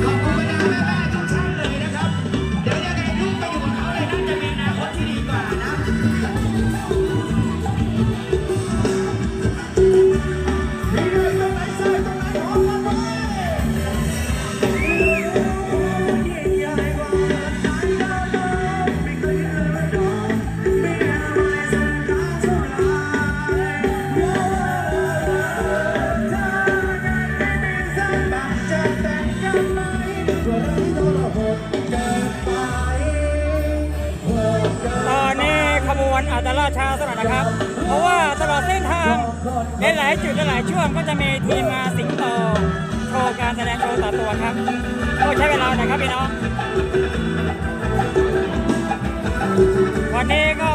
Come on. ตอนนี้ขบวนอาจจตราช้าสักหน่อยนะครับ เพราะว่าตลอดเส้นทางในหลายจุดในหลายช่วงก็จะมีทีมมาสิงโตโชว์การแสดงโชว์ต่อตัวครับก็ใช้เวลาหน่อยครับพี่น้อง วันนี้ก็